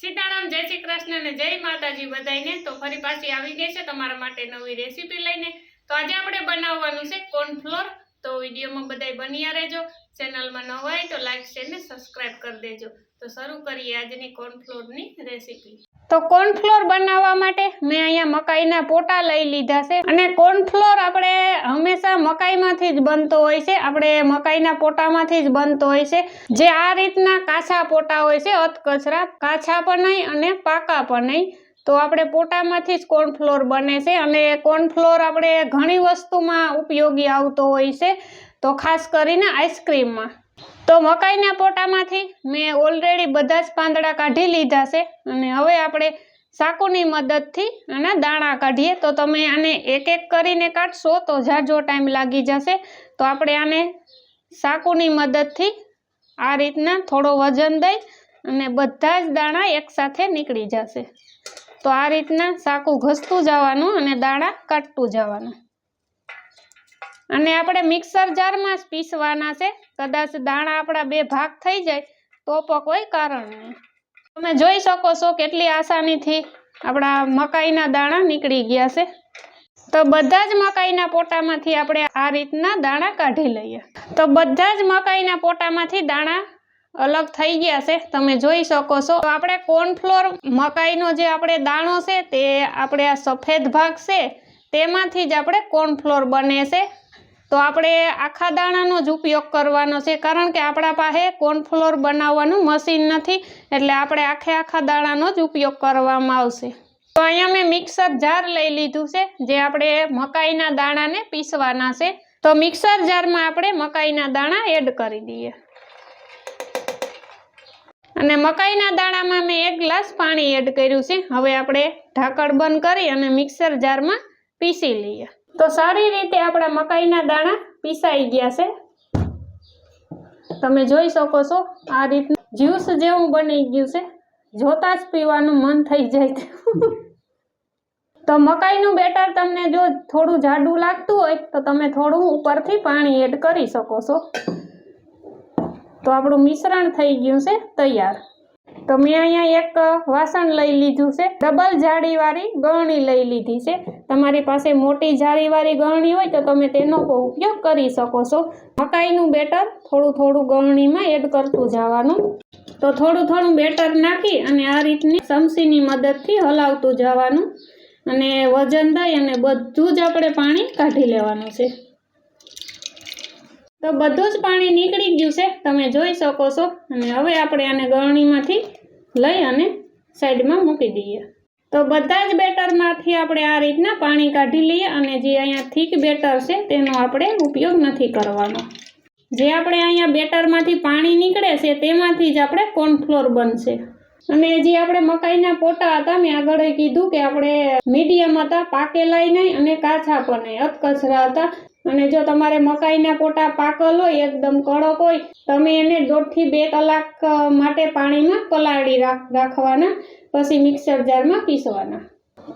સીતારામ, જય શ્રી કૃષ્ણ અને જય માતાજી બધાને તો ફરી પાછી આવી ગઈ છે તમારા માટે નવી રેસીપી લઈને. તો આજે આપણે બનાવવાનું છે કોર્નફ્લોર. તો વિડીયોમાં બધાય બન્યા રહેજો. ચેનલમાં ન હોય તો લાઈક, શેર ને સબસ્ક્રાઈબ કરી દેજો. તો શરૂ કરીએ આજની કોર્નફ્લોરની રેસીપી. તો કોર્નફ્લોર બનાવવા માટે મેં અહીંયા મકાઈના પોટા લઈ લીધા છે. અને કોર્નફ્લોર આપણે હંમેશા મકાઈમાંથી જ બનતો હોય છે. આપણે મકાઈના પોટામાંથી જ બનતો હોય છે. જે આ રીતના કાછા પોટા હોય છે અતકચરા કાછા પણ નહીં અને પાકા પણ નહીં. તો આપણે પોટામાંથી જ કોર્નફ્લોર બને છે. અને કોર્નફ્લોર આપણે ઘણી વસ્તુમાં ઉપયોગી આવતો હોય છે. તો ખાસ કરીને આઈસ્ક્રીમમાં. તો મકાઈના પોટામાંથી મેં ઓલરેડી બધા જ પાંદડા કાઢી લીધા છે અને હવે આપણે સાકુની મદદથી આના દાણા કાઢીએ. તો તમે આને એક એક કરીને કાઢશો તો ઝાઝો ટાઈમ લાગી જશે. તો આપણે આને સાકુની મદદથી આ રીતના થોડો વજન દઈ અને બધા જ દાણા એકસાથે નીકળી જશે. તો આ રીતના સાકું ઘસતું જવાનું અને દાણા કાઢતું જવાનું. અને આપણે મિક્સર જારમાં જ પીસવાના છે. કદાચ દાણા આપણા બે ભાગ થઈ જાય, તો પણ કોઈ કારણ નહીં. તમે જોઈ શકો છો કેટલી આસાનીથી આપણા મકાઈના દાણા નીકળી ગયા છે. તો બધા જ મકાઈના પોટામાંથી આપણે આ રીતના દાણા કાઢી લઈએ. તો બધા જ મકાઈના પોટામાંથી દાણા અલગ થઈ ગયા છે. તમે જોઈ શકો છો. તો આપણે કોર્નફ્લોર મકાઈનો જે આપણે દાણો છે તે આપણે આ સફેદ ભાગ છે, તેમાંથી જ આપણે કોર્નફ્લોર બને છે. તો આપણે આખા દાણાનો જ ઉપયોગ કરવાનો છે, કારણ કે આપણા પાસે કોર્નફ્લોર બનાવવાનું મશીન નથી, એટલે આપણે આખે આખા દાણાનો જ ઉપયોગ કરવામાં આવશે. તો અહીંયા મેં મિક્સર જાર લઈ લીધું છે, જે આપણે મકાઈના દાણાને પીસવાના છે. તો મિક્સર જારમાં આપણે મકાઈના દાણા એડ કરી દઈએ. અને મકાઈના દાણામાં મેં એક ગ્લાસ પાણી એડ કર્યું છે, હવે આપણે ઢાંકણ બંધ કરી અને મિક્સર જારમાં પીસી લઈએ. તો સારી રીતે આપણા મકાઈના દાણા પીસાઈ ગયા છે. તમે જોઈ શકો છો આ રીતનું જ્યુસ જેવું બની ગયું છે. જોતા જ પીવાનું મન થઈ જાય તો મકાઈનું બેટર તમને જો થોડું જાડું લાગતું હોય, તો તમે થોડું ઉપરથી પાણી એડ કરી શકો છો. તો આપણું મિશ્રણ થઈ ગયું છે તૈયાર. તો મેં અહીંયા એક વાસણ લઈ લીધું છે. ડબલ જાળીવાળી ગળણી લઈ લીધી છે. તમારી પાસે મોટી જાળીવાળી ગળણી હોય તો તમે તેનો ઉપયોગ કરી શકો છો. મકાઈનું બેટર થોડું થોડું ગળણીમાં એડ કરતું જવાનું. તો થોડું થોડું બેટર નાખી અને આ રીતની ચમચીની મદદથી હલાવતું જવાનું. અને વજન દઈ અને બધું જ આપણે પાણી કાઢી લેવાનું છે. તો બધું જ પાણી નીકળી ગયું છે. તમે જોઈ શકો છો. અને હવે આપણે આને ગળણીમાંથી લઈ અને સાઈડમાં મૂકી દઈએ. તો બધા જ બેટરમાંથી આપણે આ રીતના પાણી કાઢી લઈએ અને જે અહીંયા થીક બેટર છે તેનો આપણે ઉપયોગ નથી કરવાનો. જે આપણે અહીંયા બેટરમાંથી પાણી નીકળે છે તેમાંથી જ આપણે કોર્નફ્લોર બનશે. અને જે આપણે મકાઈના પોટા હતા મેં આગળ કીધું કે આપણે મીડિયમ હતા, પાકેલાય નહીં અને કાચા પણ નહીં, અધકચરા હતા. અને જો તમારે મકાઈના પોટા પાકલ હોય, એકદમ કડક હોય, તમે એને દોઢથી બે કલાક માટે પાણીમાં પલાળી રાખ, રાખવાના, પછી મિક્સર જારમાં પીસવાના.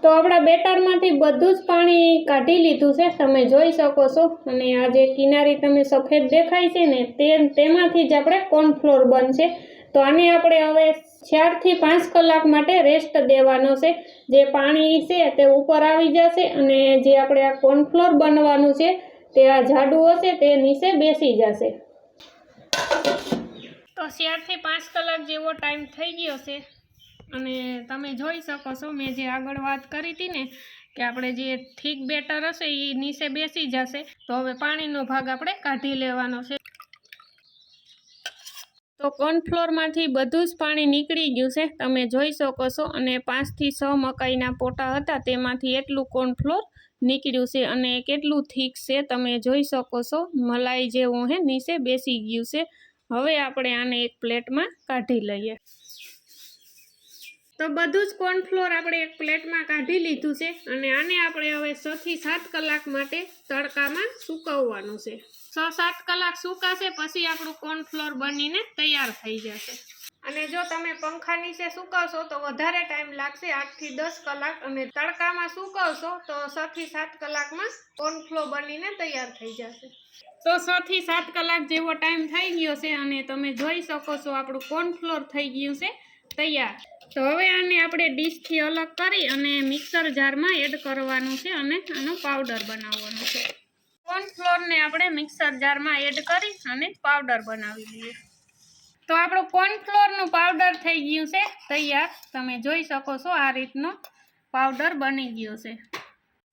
તો આપણા બેટરમાંથી બધું જ પાણી કાઢી લીધું છે, તમે જોઈ શકો છો. અને આ જે કિનારી તમે સફેદ દેખાય છે ને, તે, તેમાંથી જ આપણે કોર્નફ્લોર બનશે. તો આને આપણે હવે ચારથી પાંચ કલાક માટે રેસ્ટ દેવાનો છે. જે પાણી છે તે ઉપર આવી જશે અને જે આપણે આ કોર્નફ્લોર બનવાનું છે તે આ જાડું હશે, તે નીચે બેસી જશે. તો ચારથી પાંચ કલાક જેવો ટાઈમ થઈ ગયો છે. અને તમે જોઈ શકો છો, મેં જે આગળ વાત કરી હતી ને, કે આપણે જે ઠીક બેટર હશે એ નીચે બેસી જશે. તો હવે પાણીનો ભાગ આપણે કાઢી લેવાનો છે. તો કોર્નફ્લોરમાંથી બધું જ પાણી નીકળી ગયું છે. તમે જોઈ શકો છો અને પાંચથી છ મકાઈના પોટા હતા. તેમાંથી એટલું કોર્નફ્લોર નીકળ્યું છે અને કેટલું થીક છે તમે જોઈ શકો છો. મલાઈ જેવું હે, નીચે બેસી ગયું છે. હવે આપણે આને એક પ્લેટમાં કાઢી લઈએ. તો બધું જ કોર્નફ્લોર આપણે એક પ્લેટમાં કાઢી લીધું છે અને આને આપણે હવે છ થી સાત કલાક માટે તડકામાં સૂકવવાનું છે. છ સાત કલાક સુકાશે પછી આપણું કોર્નફ્લોર બનીને તૈયાર થઈ જશે. અને જો તમે પંખા નીચે સુકવશો તો વધારે ટાઈમ લાગશે આઠથી દસ કલાક અને તડકામાં સુકવશો તો છ થી સાત કલાકમાં કોર્નફ્લોર બનીને તૈયાર થઈ જશે. તો છ થી સાત કલાક જેવો ટાઈમ થઈ ગયો છે અને તમે જોઈ શકો છો આપણું કોર્નફ્લોર થઈ ગયું છે. તૈયાર. તો હવે આને આપણે ડીશથી અલગ કરી અને મિક્સર જારમાં એડ કરવાનું છે અને આનો પાવડર બનાવવાનો છે. કોર્નફ્લોરને આપણે મિક્સર જારમાં એડ કરી અને પાવડર બનાવી દઈએ. તો આપણું કોર્નફ્લોરનું પાવડર થઈ ગયું છે. તૈયાર. તમે જોઈ શકો છો આ રીતનો પાવડર બની ગયો છે.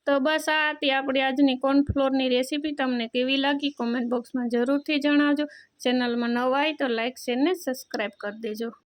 તો બસ આ હતી આપણી આજની કોર્નફ્લોરની રેસીપી. તમને કેવી લાગી કોમેન્ટ બોક્સમાં જરૂરથી જણાવજો. ચેનલમાં નવા હોય તો લાઇક શેર સબસ્ક્રાઈબ કરી દેજો.